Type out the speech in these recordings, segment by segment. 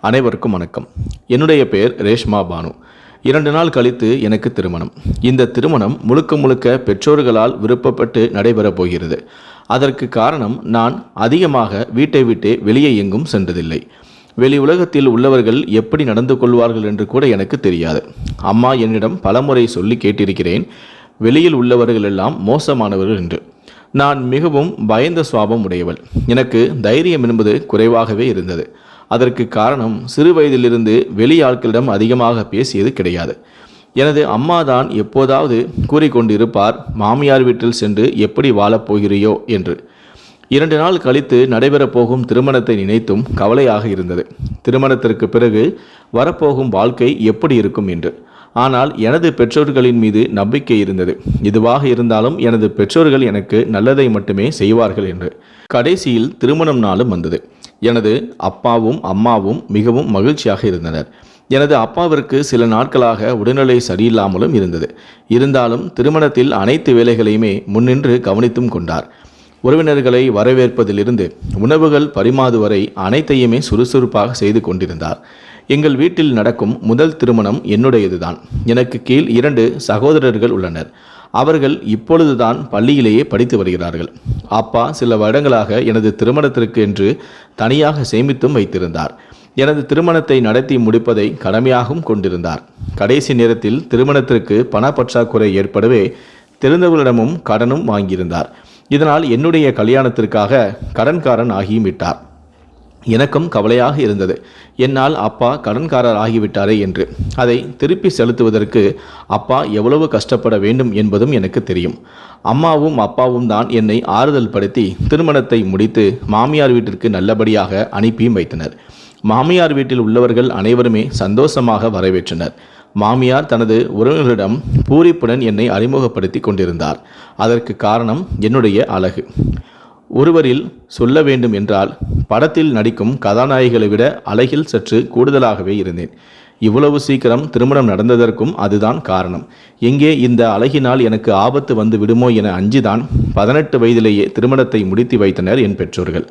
அனைவருக்கும் வணக்கம். என்னுடைய பெயர் ரேஷ்மா பானு. இரண்டு நாள் கழித்து எனக்கு திருமணம். இந்த திருமணம் முழுக்க முழுக்க பெற்றோர்களால் விருப்பப்பட்டு நடைபெறப் போகிறது. அதற்கு காரணம் நான் அதிகமாக வீட்டை விட்டு வெளியே எங்கும் சென்றதில்லை. வெளி உலகத்தில் உள்ளவர்கள் எப்படி நடந்து கொள்வார்கள் என்று கூட எனக்கு தெரியாது. அம்மா என்னிடம் பலமுறை சொல்லி கேட்டிருக்கிறேன். வெளியில் உள்ளவர்கள் எல்லாம் மோசமானவர்கள் என்று. நான் மிகவும் பயந்த சுவாபம் உடையவள். எனக்கு தைரியம் என்பது குறைவாகவே இருந்தது. அதற்கு காரணம் சிறு வயதிலிருந்து வெளி ஆட்களிடம் அதிகமாக பேசியது கிடையாது. எனது அம்மா தான் எப்போதாவது கூறிக்கொண்டிருப்பார் மாமியார் வீட்டில் சென்று எப்படி வாழப்போகிறியோ என்று. இரண்டு நாள் கழித்து நடைபெறப் போகும் திருமணத்தை நினைத்தும் கவலையாக இருந்தது. திருமணத்திற்கு பிறகு வரப்போகும் வாழ்க்கை எப்படி இருக்கும் என்று. ஆனால் எனது பெற்றோர்களின் மீது நம்பிக்கை இருந்தது. இதுவாக இருந்தாலும் எனது பெற்றோர்கள் எனக்கு நல்லதை மட்டுமே செய்வார்கள் என்று. கடைசியில் திருமணம் நாளும் வந்தது. எனது அப்பாவும் அம்மாவும் மிகவும் மகிழ்ச்சியாக இருந்தனர். எனது அப்பாவிற்கு சில நாட்களாக உடல்நிலை சரியில்லாமலும் இருந்தது. இருந்தாலும் திருமணத்தில் அனைத்து வேலைகளையுமே முன்னின்று கவனித்தும் கொண்டார். உறவினர்களை வரவேற்பதிலிருந்து உணவுகள் பரிமாறு வரை அனைத்தையுமே சுறுசுறுப்பாக செய்து கொண்டிருந்தார். எங்கள் வீட்டில் நடக்கும் முதல் திருமணம் என்னுடையதுதான். எனக்கு கீழ் இரண்டு சகோதரர்கள் உள்ளனர். அவர்கள் இப்பொழுதுதான் பள்ளியிலேயே படித்து வருகிறார்கள். அப்பா சில வருடங்களாக எனது திருமணத்திற்கு என்று தனியாக சேமித்தும் வைத்திருந்தார். எனது திருமணத்தை நடத்தி முடிப்பதை கடமையாகவும் கொண்டிருந்தார். கடைசி நேரத்தில் திருமணத்திற்கு பணப்பற்றாக்குறை ஏற்படவே தெரிந்தவர்களிடமும் கடனும் வாங்கியிருந்தார். இதனால் என்னுடைய கல்யாணத்திற்காக கடன்காரன் ஆகியும் விட்டார். எனக்கும் கவலையாக இருந்தது. என்னால் அப்பா கடன்காரர் ஆகிவிட்டாரே என்று. அதை திருப்பி செலுத்துவதற்கு அப்பா எவ்வளவு கஷ்டப்பட வேண்டும் என்பதும் எனக்கு தெரியும். அம்மாவும் அப்பாவும் தான் என்னை ஆறுதல் படுத்தி திருமணத்தை முடித்து மாமியார் வீட்டிற்கு நல்லபடியாக அனுப்பியும் வைத்தனர். மாமியார் வீட்டில் உள்ளவர்கள் அனைவருமே சந்தோஷமாக வரவேற்றனர். மாமியார் தனது உறவினர்களிடம் பூரிப்புடன் என்னை அறிமுகப்படுத்தி கொண்டிருந்தார். அதற்கு காரணம் என்னுடைய அழகு. ஒருவரில் சொல்ல வேண்டும் என்றால் படத்தில் நடிக்கும் கதாநாயகிகளை விட அழகில் சற்று கூடுதலாகவே இருந்தேன். இவ்வளவு சீக்கிரம் திருமணம் நடந்ததற்கும் அதுதான் காரணம். எங்கே இந்த அழகினால் எனக்கு ஆபத்து வந்து விடுமோ என அஞ்சிதான் பதினெட்டு வயதிலேயே திருமணத்தை முடித்து வைத்தனர் என் பெற்றோர்கள்.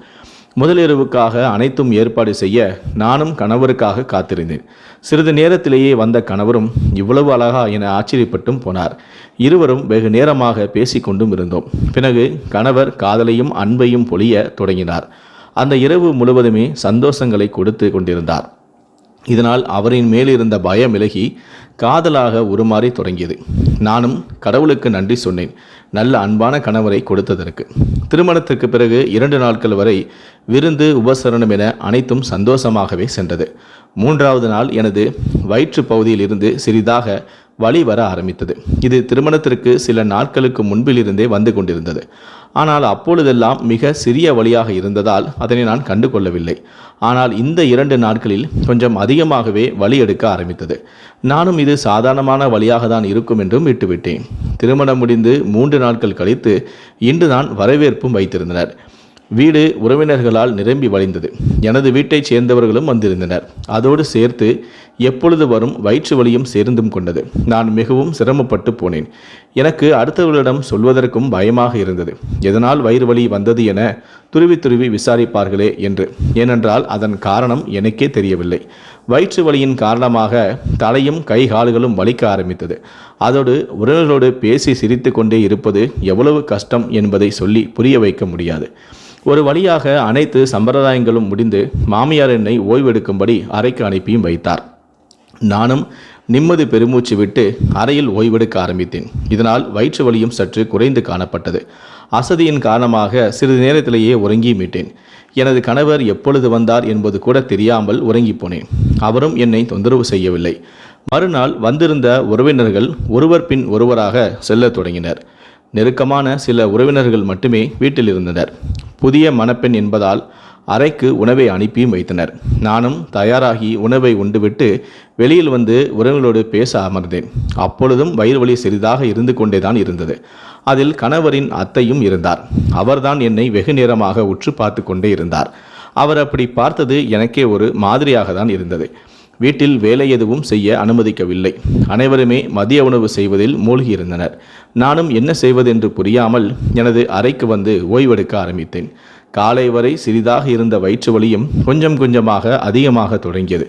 முதலிரவுக்காக அனைத்தும் ஏற்பாடு செய்ய நானும் கணவருக்காக காத்திருந்தேன். சிறிது நேரத்திலேயே வந்த கணவரும் இவ்வளவு அழகா என ஆச்சரியப்பட்டும் போனார். இருவரும் வெகு நேரமாக பேசிக்கொண்டும் இருந்தோம். பிறகு கணவர் காதலையும் அன்பையும் பொழிய தொடங்கினார். அந்த இரவு முழுவதுமே சந்தோஷங்களை கொடுத்து கொண்டிருந்தார். இதனால் அவரின் மேலிருந்த பயம் விலகி காதலாக உருமாறி தொடங்கியது. நானும் கடவுளுக்கு நன்றி சொன்னேன். நல்ல அன்பான கணவரை கொடுத்ததற்கு. திருமணத்திற்கு பிறகு இரண்டு நாட்கள் வரை விருந்து உபசரணம் என அனைத்தும் சந்தோஷமாகவே சென்றது. மூன்றாவது நாள் எனது வயிற்று பகுதியில் இருந்து சிறிதாக வழி வர ஆரம்பித்தது. இது திருமணத்திற்கு சில நாட்களுக்கு முன்பிலிருந்தே வந்து கொண்டிருந்தது. ஆனால் அப்பொழுதெல்லாம் மிக சிறிய வழியாக இருந்ததால் அதனை நான் கண்டு கொள்ளவில்லை. ஆனால் இந்த இரண்டு நாட்களில் கொஞ்சம் அதிகமாகவே வழி எடுக்க ஆரம்பித்தது. நானும் இது சாதாரணமான வழியாக தான் இருக்கும் என்றும் விட்டுவிட்டேன். திருமணம் முடிந்து மூன்று நாட்கள் கழித்து இன்று நான் வரவேற்பும் வைத்திருந்தனர். வீடு உறவினர்களால் நிரம்பி வழிந்தது. எனது வீட்டைச் சேர்ந்தவர்களும் வந்திருந்தனர். அதோடு சேர்த்து எப்பொழுது வரும் வயிற்று வலியும் சேர்ந்தும் கொண்டது. நான் மிகவும் சிரமப்பட்டு போனேன். எனக்கு அடுத்தவர்களிடம் சொல்வதற்கும் பயமாக இருந்தது. எதனால் வயிறு வலி வந்தது என துருவி துருவி விசாரிப்பார்களே என்று. ஏனென்றால் அதன் காரணம் எனக்கே தெரியவில்லை. வயிற்று வலியின் காரணமாக தலையும் கை கால்களும் வலிக்க ஆரம்பித்தது. அதோடு உறவினர்களோடு பேசி சிரித்து கொண்டே இருப்பது எவ்வளவு கஷ்டம் என்பதை சொல்லி புரிய வைக்க முடியாது. ஒரு வழியாக அனைத்து சம்பிரதாயங்களும் முடிந்து மாமியார் என்னை ஓய்வெடுக்கும்படி அறைக்கு அனுப்பியும் வைத்தார். நானும் நிம்மதி பெருமூச்சு விட்டு அறையில் ஓய்வெடுக்க ஆரம்பித்தேன். இதனால் வயிற்று வலியும் சற்று குறைந்து காணப்பட்டது. அசதியின் காரணமாக சிறிது நேரத்திலேயே உறங்கி மீட்டேன். எனது கணவர் எப்பொழுது வந்தார் என்பது கூட தெரியாமல் உறங்கி போனேன். அவரும் என்னை தொந்தரவு செய்யவில்லை. மறுநாள் வந்திருந்த உறவினர்கள் ஒருவர் பின் ஒருவராக செல்லத் தொடங்கினர். நெருக்கமான சில உறவினர்கள் மட்டுமே வீட்டில் இருந்தனர் புதிய மணப்பெண் என்பதால் அறைக்கு உணவை அனுப்பியும் வைத்தனர். நானும் தயாராகி உணவை உண்டுவிட்டு வெளியில் வந்து உறவுகளோடு பேச அமர்ந்தேன். அப்பொழுதும் வயிறு வலி சிறிதாக இருந்து கொண்டேதான் இருந்தது. அதில் கணவரின் அத்தையும் இருந்தார். அவர்தான் என்னை வெகு நேரமாக உற்று பார்த்து கொண்டே இருந்தார். அவர் அப்படி பார்த்தது எனக்கே ஒரு மாதிரியாக தான் இருந்தது. வீட்டில் வேலை எதுவும் செய்ய அனுமதிக்கவில்லை. அனைவருமே மதிய உணவு செய்வதில் மூழ்கியிருந்தனர். நானும் என்ன செய்வதென்று புரியாமல் எனது அறைக்கு வந்து ஓய்வெடுக்க ஆரம்பித்தேன். காலை வரை சிறிதாக இருந்த வயிற்று வலியும் கொஞ்சம் கொஞ்சமாக அதிகமாக தொடங்கியது.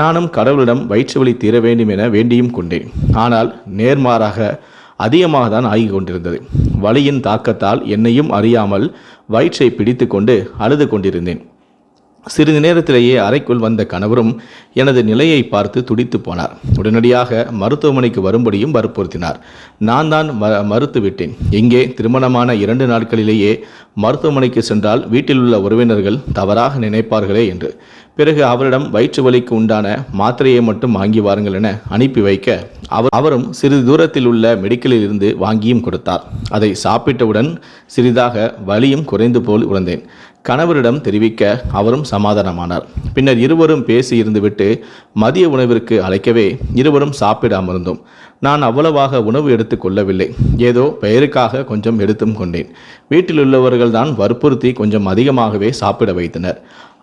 நானும் கடவுளிடம் வயிற்று வலி தீர வேண்டும் என வேண்டியும் கொண்டேன். ஆனால் நேர்மாறாக அதிகமாக தான் ஆகி கொண்டிருந்தது. வலியின் தாக்கத்தால் என்னையும் அறியாமல் வயிற்றை பிடித்து கொண்டு அழுது கொண்டிருந்தேன். சிறிது நேரத்திலேயே அறைக்குள் வந்த கணவரும் எனது நிலையை பார்த்து துடித்து போனார். உடனடியாக மருத்துவமனைக்கு வரும்படியும் வற்புறுத்தினார். நான் தான் ம மறுத்துவிட்டேன் இங்கே எங்கே திருமணமான இரண்டு நாட்களிலேயே மருத்துவமனைக்கு சென்றால் வீட்டில் உள்ள உறவினர்கள் தவறாக நினைப்பார்களே என்று. பிறகு அவரிடம் வயிற்று வலிக்கு உண்டான மாத்திரையை மட்டும் வாங்கி வாருங்கள் என அனுப்பி வைக்க அவர் அவரும் சிறிது தூரத்தில் உள்ள மெடிக்கலில் இருந்து வாங்கியும் கொடுத்தார். அதை சாப்பிட்டவுடன் சிறிதாக வலியும் குறைந்து போல் உணர்ந்தேன். கணவரிடம் தெரிவிக்க அவரும் சமாதானமானார். பின்னர் இருவரும் பேசி இருந்துவிட்டு மதிய உணவிற்கு அழைக்கவே இருவரும் சாப்பிட அமர்ந்தோம் நான் அவ்வளவாக உணவு எடுத்து கொள்ளவில்லை. ஏதோ பெயருக்காக கொஞ்சம் எடுத்தும் கொண்டேன். வீட்டில் உள்ளவர்கள் தான் வற்புறுத்தி கொஞ்சம் அதிகமாகவே சாப்பிட வைத்தனர்.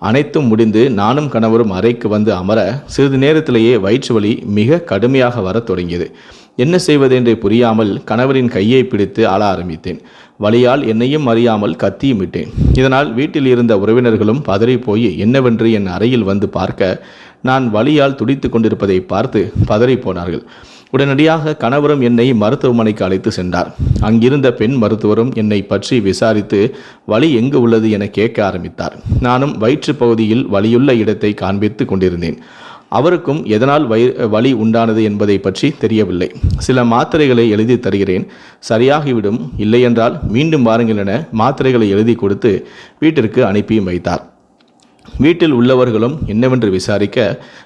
அனைத்தும் முடிந்து நானும் கணவரும் அறைக்கு வந்து அமர சிறிது நேரத்திலேயே வயிற்று வலி மிக கடுமையாக வரத் தொடங்கியது. என்ன செய்வதென்றே புரியாமல் கணவரின் கையை பிடித்து ஆள ஆரம்பித்தேன். வலியால் என்னையும் அறியாமல் கத்தியும் விட்டேன். இதனால் வீட்டில் இருந்த உறவினர்களும் பதறி போய் என்னவென்று என் அறையில் வந்து பார்க்க நான் வலியால் துடித்து கொண்டிருப்பதை பார்த்து பதறி போனார்கள். உடனடியாக கணவரும் என்னை மருத்துவமனைக்கு அழைத்து சென்றார். அங்கிருந்த பெண் மருத்துவரும் என்னை பற்றி விசாரித்து வலி எங்கு உள்ளது? என கேட்க ஆரம்பித்தார். நானும் வயிற்று பகுதியில் வலியுள்ள இடத்தை காண்பித்து கொண்டிருந்தேன். அவருக்கும் எதனால் வய வலி உண்டானது என்பதை பற்றி தெரியவில்லை. சில மாத்திரைகளை எழுதி தருகிறேன். சரியாகிவிடும். இல்லையென்றால் மீண்டும் வாருங்கள் என மாத்திரைகளை எழுதி கொடுத்து வீட்டிற்கு அனுப்பியும் வைத்தார். வீட்டில் உள்ளவர்களும் என்னவென்று விசாரிக்க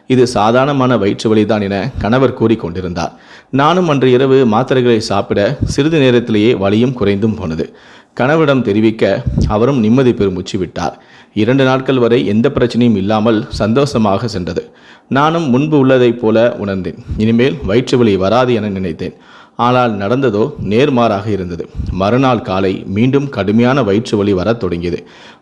இது சாதாரணமான வயிற்று வலிதான் என கணவர் கூறிக்கொண்டிருந்தார். நானும் அன்று இரவு மாத்திரைகளை சாப்பிட சிறிது நேரத்திலேயே வலியும் குறைந்தும் போனது. கணவரிடம் தெரிவிக்க அவரும் நிம்மதி பெருமூச்சு விட்டார். இரண்டு நாட்கள் வரை எந்த பிரச்சனையும் இல்லாமல் சந்தோஷமாக சென்றது. நானும் முன்பு உள்ளதைப் போல உணர்ந்தேன். இனிமேல் வயிற்று வலி வராது என நினைத்தேன். ஆனால் நடந்ததோ நேர்மாறாக இருந்தது. மறுநாள் காலை மீண்டும் கடுமையான வயிற்று வலி வரத் தொடங்கியது.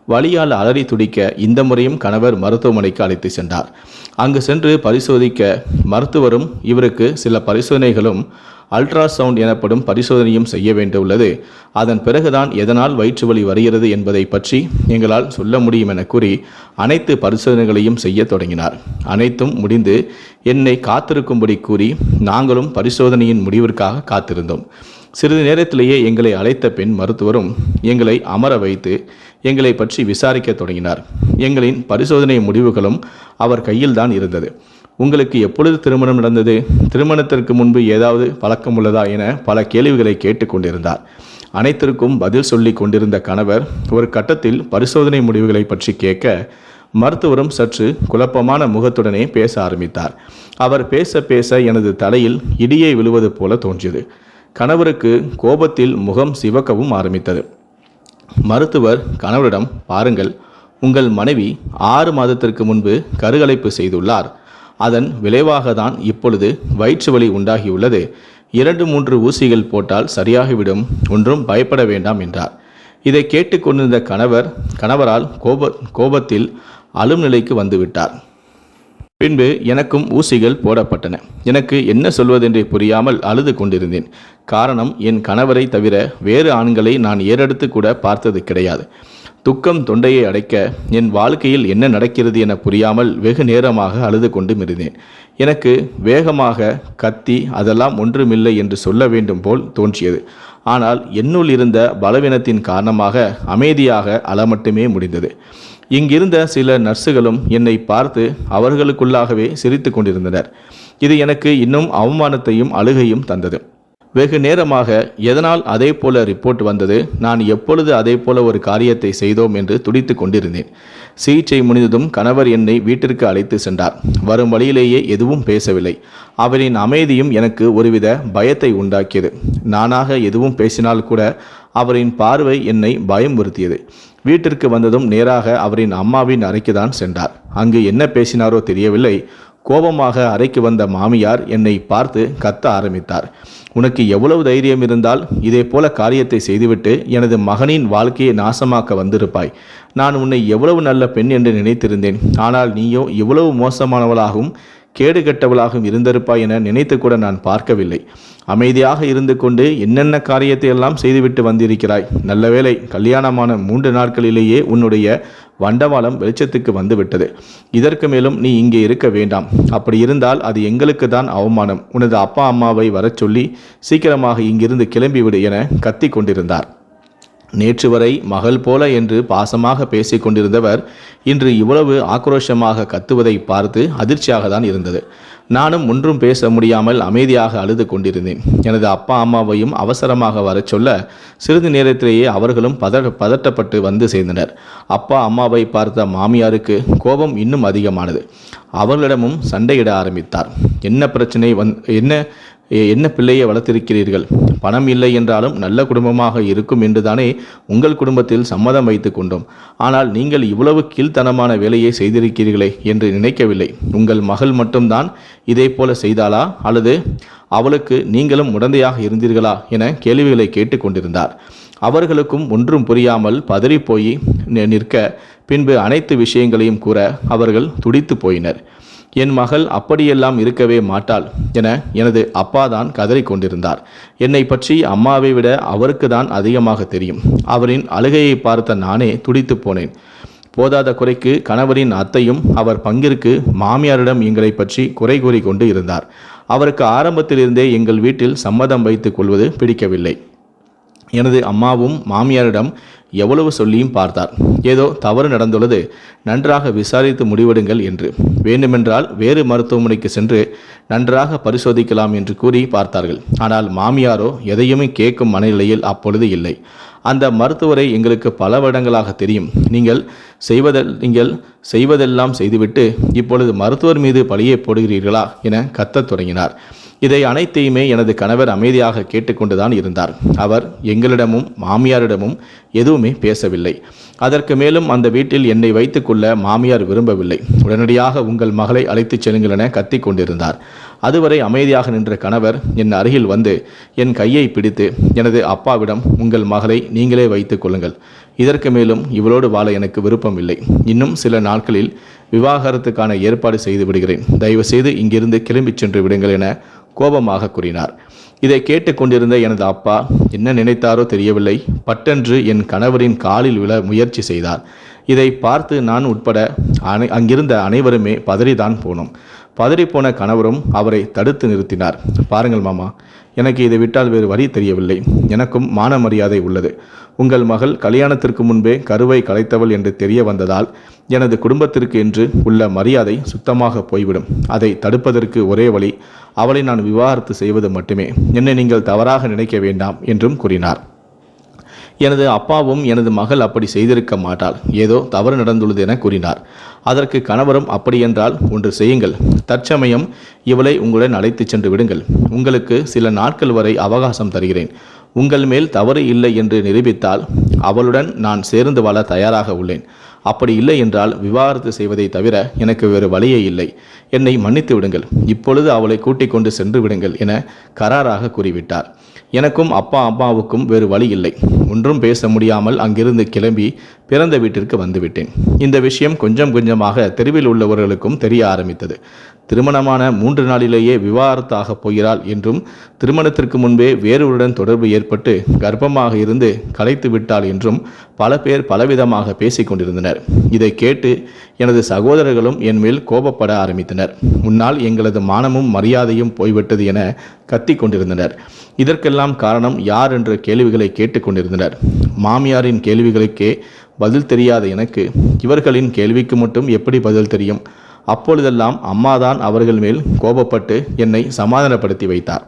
வழியால் அலறி துடிக்க இந்த முறையும் கணவர் மருத்துவமனைக்கு அழைத்து சென்றார். அங்கு சென்று பரிசோதிக்க மருத்துவரும் இவருக்கு சில பரிசோதனைகளும் அல்ட்ராசவுண்ட் எனப்படும் பரிசோதனையும் செய்ய வேண்டியுள்ளது. அதன் பிறகுதான் எதனால் வயிற்று வலி வருகிறது என்பதை பற்றி எங்களால் சொல்ல முடியும் என கூறி அனைத்து பரிசோதனைகளையும் செய்ய தொடங்கினார். அனைத்தும் முடிந்து என்னை காத்திருக்கும்படி கூறி நாங்களும் பரிசோதனையின் முடிவிற்காக காத்திருந்தோம். சிறிது நேரத்திலேயே எங்களை அழைத்த பெண் மருத்துவரும் எங்களை அமர வைத்து எங்களை பற்றி விசாரிக்க தொடங்கினார். எங்களின் பரிசோதனை முடிவுகளும் அவர் கையில்தான் இருந்தது. உங்களுக்கு எப்பொழுது திருமணம் நடந்தது? திருமணத்திற்கு முன்பு ஏதாவது பழக்கம் உள்ளதா என பல கேள்விகளை கேட்டுக்கொண்டிருந்தார் அனைத்திற்கும் பதில் சொல்லி கொண்டிருந்த கணவர் ஒரு கட்டத்தில் பரிசோதனை முடிவுகளை பற்றி கேட்க மருத்துவரும் சற்று குழப்பமான முகத்துடனே பேச ஆரம்பித்தார். அவர் பேச பேச எனது தலையில் இடியை விழுவது போல தோன்றியது. கணவருக்கு கோபத்தில் முகம் சிவக்கவும் ஆரம்பித்தது. மருத்துவர் கணவரிடம் பாருங்கள் உங்கள் மனைவி ஆறு மாதத்திற்கு முன்பு கருகலைப்பு செய்துள்ளார். அதன் விளைவாக தான் இப்பொழுது வயிற்று வலி உண்டாகியுள்ளது. இரண்டு மூன்று ஊசிகள் போட்டால் சரியாகிவிடும். ஒன்றும் பயப்பட வேண்டாம் என்றார். இதை கேட்டுக்கொண்டிருந்த கணவர் கணவரால் கோப கோபத்தில் அழும் நிலைக்கு வந்துவிட்டார். பின்பு எனக்கும் ஊசிகள் போடப்பட்டன. எனக்கு என்ன சொல்வதென்றே புரியாமல் அழுது கொண்டிருந்தேன். காரணம் என் கணவரை தவிர வேறு ஆண்களை நான் ஏறெடுத்து கூட பார்த்தது கிடையாது. துக்கம் தொண்டையை அடைக்க என் வாழ்க்கையில் என்ன நடக்கிறது என புரியாமல் வெகு நேரமாக அழுது கொண்டும் இருந்தேன் எனக்கு வேகமாக கத்தி அதெல்லாம் ஒன்றுமில்லை என்று சொல்ல வேண்டும் போல் தோன்றியது. ஆனால் என்னுள் இருந்த பலவீனத்தின் காரணமாக அமைதியாக அழ மட்டுமே முடிந்தது. இங்கிருந்த சில நர்ஸுகளும் என்னை பார்த்து அவர்களுக்குள்ளாகவே சிரித்து கொண்டிருந்தனர். இது எனக்கு இன்னும் அவமானத்தையும் அழுகையும் தந்தது. வெகு நேரமாக எதனால் அதே போல ரிப்போர்ட் வந்தது? நான் எப்பொழுது அதே போல ஒரு காரியத்தை செய்தோம் என்று துடித்து கொண்டிருந்தேன். சிகிச்சை முடிந்ததும் கணவர் என்னை வீட்டிற்கு அழைத்து சென்றார். வரும் வழியிலேயே எதுவும் பேசவில்லை. அவரின் அமைதியும் எனக்கு ஒருவித பயத்தை உண்டாக்கியது. நானாக எதுவும் பேசினால் கூட அவரின் பார்வை என்னை பயமுறுத்தியது. வீட்டிற்கு வந்ததும் நேராக அவரின் அம்மாவின் அறைக்கு தான் சென்றார். அங்கு என்ன பேசினாரோ தெரியவில்லை. கோபமாக அறைக்கு வந்த மாமியார் என்னை பார்த்து கத்த ஆரம்பித்தார். உனக்கு எவ்வளவு தைரியம் இருந்தால் இதே போல காரியத்தை செய்துவிட்டு எனது மகனின் வாழ்க்கையை நாசமாக்க வந்திருப்பாய். நான் உன்னை எவ்வளவு நல்ல பெண் என்று நினைத்திருந்தேன். ஆனால் நீயோ இவ்வளவு மோசமானவளாகவும் கேடு கெட்டவளாகவும் இருந்திருப்பாய் என நினைத்து கூட நான் பார்க்கவில்லை. அமைதியாக இருந்து கொண்டு என்னென்ன காரியத்தை எல்லாம் செய்துவிட்டு வந்திருக்கிறாய்? நல்ல வேளை கல்யாணமான மூன்று நாட்களிலேயே உன்னுடைய வண்டவாளம் வெளிச்சத்துக்கு வந்துவிட்டது. இதற்கு மேலும் நீ இங்கே இருக்க வேண்டாம். அப்படி இருந்தால் அது எங்களுக்கு தான் அவமானம். உனது அப்பா அம்மாவை வரச் சொல்லி சீக்கிரமாக இங்கிருந்து கிளம்பிவிடு என கத்தி கொண்டிருந்தார். நேற்று வரை மகள் போல என்று பாசமாக பேசிக் கொண்டிருந்தவர் இன்று இவ்வளவு ஆக்ரோஷமாக கத்துவதை பார்த்து அதிர்ச்சியாக தான் இருந்தது. நானும் ஒன்றும் பேச முடியாமல் அமைதியாக அழுது கொண்டிருந்தேன். எனது அப்பா அம்மாவையும் அவசரமாக வரச் சொல்ல சிறிது நேரத்திலேயே அவர்களும் பத பதட்டப்பட்டு வந்து சேர்ந்தனர். அப்பா அம்மாவை பார்த்த மாமியாருக்கு கோபம் இன்னும் அதிகமானது. அவர்களிடமும் சண்டையிட ஆரம்பித்தார். என்ன பிரச்சனை வந் என்ன என்ன பிள்ளையை வளர்த்திருக்கிறீர்கள்? பணம் இல்லை என்றாலும் நல்ல குடும்பமாக இருக்கும் என்றுதானே உங்கள் குடும்பத்தில் சம்மதம் வைத்து கொண்டோம். ஆனால் நீங்கள் இவ்வளவு கீழ்த்தனமான வேலையை செய்திருக்கிறீர்களே என்று நினைக்கவில்லை. உங்கள் மகள் மட்டும்தான் இதே போல செய்தாளா? அல்லது அவளுக்கு நீங்களும் உடந்தையாக இருந்தீர்களா என கேள்விகளை கேட்டுக்கொண்டிருந்தார். அவர்களுக்கும் ஒன்றும் புரியாமல் பதறிப்போய் நிற்க பின்பு அனைத்து விஷயங்களையும் கூற அவர்கள் துடித்து போயினர். என் மகள் அப்படியெல்லாம் இருக்கவே மாட்டாள் என எனது அப்பா தான் கதறிக் கொண்டிருந்தார். என்னை பற்றி அம்மாவை விட அவருக்கு தான் அதிகமாக தெரியும். அவரின் அழுகையை பார்த்த நானே துடித்து போனேன். போதாத குறைக்கு கணவரின் அத்தையும் அவர் பங்கிற்கு மாமியாரிடம் எங்களை பற்றி குறை கூறி கொண்டு இருந்தார். அவருக்கு ஆரம்பத்திலிருந்தே எங்கள் வீட்டில் சம்மதம் வைத்துக் கொள்வது பிடிக்கவில்லை. எனது அம்மாவும் மாமியாரிடம் எவ்வளவு சொல்லியும் பார்த்தார். ஏதோ தவறு நடந்துள்ளது நன்றாக விசாரித்து முடிவெடுங்கள் என்று. வேண்டுமென்றால் வேறு மருத்துவமனைக்கு சென்று நன்றாக பரிசோதிக்கலாம் என்று கூறி பார்த்தார்கள். ஆனால் மாமியாரோ எதையுமே கேட்கும் மனநிலையில் அப்பொழுது இல்லை. அந்த மருத்துவரை எங்களுக்கு பல வருடங்களாக தெரியும். நீங்கள் செய்வதல் நீங்கள் செய்வதெல்லாம் செய்துவிட்டு இப்பொழுது மருத்துவர் மீது பழியை போடுகிறீர்களா என கத்தத் தொடங்கினார். இதை அனைத்தையுமே எனது கணவர் அமைதியாக கேட்டுக்கொண்டுதான் இருந்தார். அவர் எங்களிடமும் மாமியாரிடமும் எதுவுமே பேசவில்லை. அதற்கு மேலும் அந்த வீட்டில் என்னை வைத்துக்கொள்ள மாமியார் விரும்பவில்லை. உடனடியாக உங்கள் மகளை அழைத்துச் செல்லுங்கள் என கத்திக் கொண்டிருந்தார். அதுவரை அமைதியாக நின்ற கணவர் என் அருகில் வந்து என் கையை பிடித்து எனது அப்பாவிடம் உங்கள் மகளை நீங்களே வைத்துக் கொள்ளுங்கள். இதற்கு மேலும் இவளோடு வாழ எனக்கு விருப்பம் இல்லை. இன்னும் சில நாட்களில் விவாகரத்துக்கான ஏற்பாடு செய்து விடுகிறேன். தயவு செய்து இங்கிருந்து கிளம்பிச் சென்று விடுங்கள் என கோபமாக கூறினார். இதை கேட்டுக்கொண்டிருந்த எனது அப்பா என்ன நினைத்தாரோ தெரியவில்லை. பட்டென்று என் கணவரின் காலில் விழ முயற்சி செய்தார். இதை பார்த்து நான் உட்பட அனை அங்கிருந்த அனைவருமே பதறிதான் போனோம். பதறிப்போன கணவரும் அவரை தடுத்து நிறுத்தினார். பாருங்கள் மாமா எனக்கு இதை விட்டால் வேறு வழி தெரியவில்லை. எனக்கும் மான மரியாதை உள்ளது. உங்கள் மகள் கல்யாணத்திற்கு முன்பே கருவை கலைத்தவள் என்று தெரிய வந்ததால் எனது குடும்பத்திற்கு என்று உள்ள மரியாதை சுத்தமாக போய்விடும். அதை தடுப்பதற்கு ஒரே வழி அவளை நான் விவாகரத்து செய்வது மட்டுமே. என்னை நீங்கள் தவறாக நினைக்க வேண்டாம் என்றும் கூறினார். எனது அப்பாவும் எனது மகள் அப்படி செய்திருக்க மாட்டாள். ஏதோ தவறு நடந்துள்ளது என கூறினார். அதற்கு கணவரும் அப்படியென்றால் ஒன்று செய்யுங்கள். தற்சமயம் இவளை உங்களுடன் அழைத்துச் சென்று விடுங்கள். உங்களுக்கு சில நாட்கள் வரை அவகாசம் தருகிறேன். உங்கள் மேல் தவறு இல்லை என்று நிரூபித்தால் அவளுடன் நான் சேர்ந்து வாழ தயாராக உள்ளேன். அப்படி இல்லை என்றால் விவாகரத்து செய்வதை தவிர எனக்கு வேறு வழியே இல்லை. என்னை மன்னித்து விடுங்கள். இப்பொழுது அவளை கூட்டிக் கொண்டு சென்று விடுங்கள் என கராராக கூறிவிட்டார். எனக்கும் அப்பா அம்மாவுக்கும் வேறு வழி இல்லை. ஒன்றும் பேச முடியாமல் அங்கிருந்து கிளம்பி பிறந்த வீட்டிற்கு வந்துவிட்டேன். இந்த விஷயம் கொஞ்சம் கொஞ்சமாக தெருவில் உள்ளவர்களுக்கும் தெரிய ஆரம்பித்தது. திருமணமான மூன்று நாளிலேயே விவாகரத்தாக போகிறாள் என்றும் திருமணத்திற்கு முன்பே வேறொருடன் தொடர்பு ஏற்பட்டு கர்ப்பமாக இருந்து கலைத்து விட்டாள் என்றும் பல பேர் பலவிதமாக பேசிக்கொண்டிருந்தனர் இதை கேட்டு எனது சகோதரர்களும் என் மேல் கோபப்பட ஆரம்பித்தனர். முன்னால் எங்களது மானமும் மரியாதையும் போய்விட்டது என கத்திக் கொண்டிருந்தனர். இதற்கெல்லாம் காரணம் யார் என்ற கேள்விகளை கேட்டுக்கொண்டிருந்தனர் மாமியாரின் கேள்விகளுக்கே பதில் தெரியாத எனக்கு இவர்களின் கேள்விக்கு மட்டும் எப்படி பதில் தெரியும்? அப்பொழுதெல்லாம் அம்மாதான் அவர்கள் மேல் கோபப்பட்டு என்னை சமாதானப்படுத்தி வைத்தார்.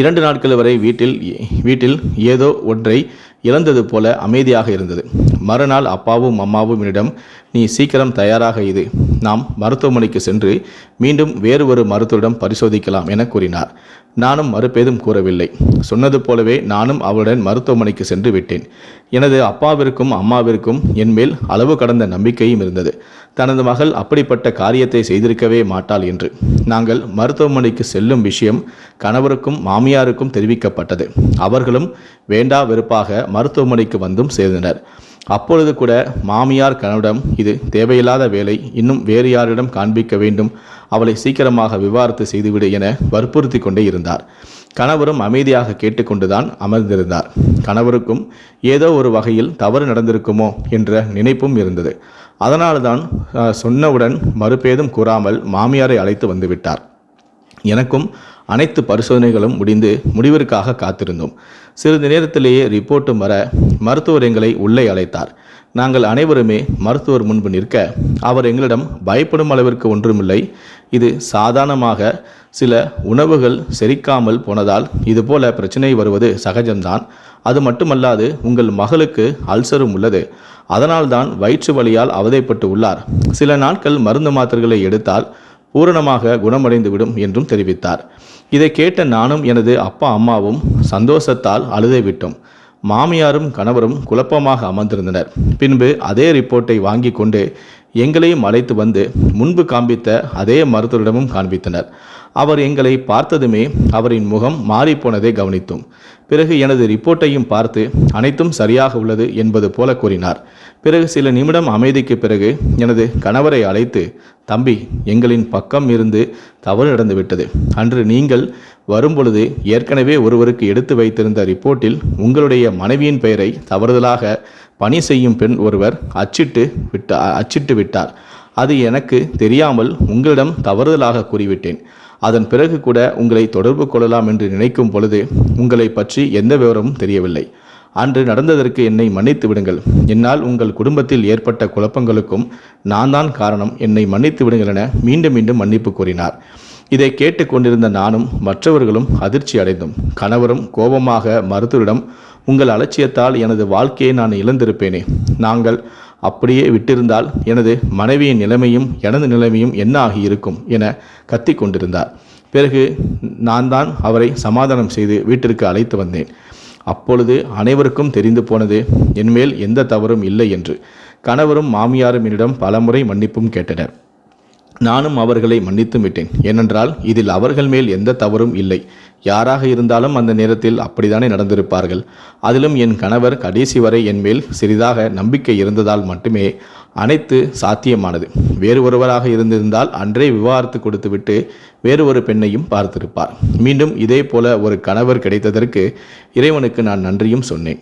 இரண்டு நாட்கள் வரை வீட்டில் வீட்டில் ஏதோ ஒன்றை இழந்தது போல அமைதியாக இருந்தது. மறுநாள் அப்பாவும் அம்மாவும் என்னிடம் நீ சீக்கிரம் தயாராக இது நாம் மருத்துவமனைக்கு சென்று மீண்டும் வேறு ஒரு மருத்துவரிடம் பரிசோதிக்கலாம் என கூறினார். நானும் மறுப்பேதும் கூறவில்லை. சொன்னது போலவே நானும் அவளுடன் மருத்துவமனைக்கு சென்று விட்டேன். எனது அப்பாவிற்கும் அம்மாவிற்கும் என்மேல் அளவு கடந்த நம்பிக்கையும் இருந்தது. தனது மகள் அப்படிப்பட்ட காரியத்தை செய்திருக்கவே மாட்டாள் என்று. நாங்கள் மருத்துவமனைக்கு செல்லும் விஷயம் கணவருக்கும் மாமியாருக்கும் தெரிவிக்கப்பட்டது. அவர்களும் வேண்டா வெறுப்பாக மருத்துவமனைக்கு வந்தும் சேர்ந்தனர். அப்பொழுது கூட மாமியார் கணவரிடம் இது தேவையில்லாத வேலை இன்னும் வேறு யாரிடம் காண்பிக்க வேண்டும். அவளை சீக்கிரமாக விவாரத்து செய்துவிடு என வற்புறுத்தி கொண்டே இருந்தார். கணவரும் அமைதியாக கேட்டுக்கொண்டுதான் அமர்ந்திருந்தார். கணவருக்கும் ஏதோ ஒரு வகையில் தவறு நடந்திருக்குமோ என்ற நினைப்பும் இருந்தது. அதனால்தான் சொன்னவுடன் மறுபேதும் கூறாமல் மாமியாரை அழைத்து வந்துவிட்டார். எனக்கும் அனைத்து பரிசோதனைகளும் முடிந்து முடிவிற்காக காத்திருந்தோம். சிறிது நேரத்திலேயே ரிப்போர்ட்டும் வர மருத்துவர் எங்களை உள்ளே அழைத்தார். நாங்கள் அனைவருமே மருத்துவர் முன்பு நிற்க அவர் எங்களிடம் பயப்படும் அளவிற்கு ஒன்றுமில்லை. இது சாதாரணமாக சில உணவுகள் செரிக்காமல் போனதால் இதுபோல பிரச்சனை வருவது சகஜம்தான். அது மட்டுமல்லாது உங்கள் மகளுக்கு அல்சரும் உள்ளது. அதனால்தான் வயிற்று வலியால் அவதைப்பட்டு உள்ளார். சில நாட்கள் மருந்து மாத்திரைகளை எடுத்தால் பூரணமாக குணமடைந்துவிடும் என்றும் தெரிவித்தார். இதை கேட்ட நானும் எனது அப்பா அம்மாவும் சந்தோஷத்தால் அழுதை விட்டோம் மாமியாரும் கணவரும் குழப்பமாக அமர்ந்திருந்தனர். பின்பு அதே ரிப்போர்ட்டை வாங்கி கொண்டு எங்களையும் அழைத்து வந்து முன்பு காண்பித்த அதே மருத்துவரிடமும் காண்பித்தனர். அவர் எங்களை பார்த்ததுமே அவரின் முகம் மாறிப்போனதை கவனித்தோம். பிறகு எனது ரிப்போர்ட்டையும் பார்த்து அனைத்தும் சரியாக உள்ளது என்பது போல கூறினார். பிறகு சில நிமிடம் அமைதிக்கு பிறகு எனது கணவரை அழைத்து தம்பி எங்களின் பக்கம் இருந்து தவறு நடந்துவிட்டது. அன்று நீங்கள் வரும்பொழுது ஏற்கனவே ஒருவருக்கு எடுத்து வைத்திருந்த ரிப்போர்ட்டில் உங்களுடைய மனைவியின் பெயரை தவறுதலாக பணி செய்யும் பெண் ஒருவர் அச்சிட்டு விட்ட அச்சிட்டு விட்டார். அது எனக்கு தெரியாமல் உங்களிடம் தவறுதலாக கூறிவிட்டேன். அதன் பிறகு கூட உங்களை தொடர்பு கொள்ளலாம் என்று நினைக்கும் பொழுது உங்களை பற்றி எந்த விவரமும் தெரியவில்லை. அன்று நடந்ததற்கு என்னை மன்னித்து விடுங்கள். என்னால் உங்கள் குடும்பத்தில் ஏற்பட்ட குழப்பங்களுக்கும் நான் தான் காரணம். என்னை மன்னித்து விடுங்கள் என மீண்டும் மீண்டும் மன்னிப்பு கூறினார். இதை கேட்டுக்கொண்டிருந்த நானும் மற்றவர்களும் அதிர்ச்சி அடைந்தோம். கணவரும் கோபமாக மருத்துவரிடம் உங்கள் அலட்சியத்தால் எனது வாழ்க்கையை நான் இழந்திருப்பேனே. நாங்கள் அப்படியே விட்டிருந்தால் எனது மனைவியின் நிலைமையும் எனது நிலைமையும் என்ன ஆகியிருக்கும் என கத்தி கொண்டிருந்தார். பிறகு நான் தான் அவரை சமாதானம் செய்து வீட்டிற்கு அழைத்து வந்தேன். அப்பொழுது அனைவருக்கும் தெரிந்து போனது என்மேல் எந்த தவறும் இல்லை என்று. கணவரும் மாமியாரும் என்னிடம் பலமுறை மன்னிப்பும் கேட்டனர். நானும் அவர்களை மன்னித்து விட்டேன். ஏனென்றால் இதில் அவர்கள் மேல் எந்த தவறும் இல்லை. யாராக இருந்தாலும் அந்த நேரத்தில் அப்படித்தானே நடந்திருப்பார்கள். அதிலும் என் கணவர் கடைசி வரை என் மேல் சிறிதாக நம்பிக்கை இருந்ததால் மட்டுமே அனைத்து சாத்தியமானது. வேறு ஒருவராக இருந்திருந்தால் அன்றே விவாகரத்து கொடுத்துவிட்டு வேறு ஒரு பெண்ணையும் பார்த்திருப்பார். மீண்டும் இதே போல ஒரு கணவர் கிடைத்ததற்கு இறைவனுக்கு நான் நன்றியும் சொன்னேன்.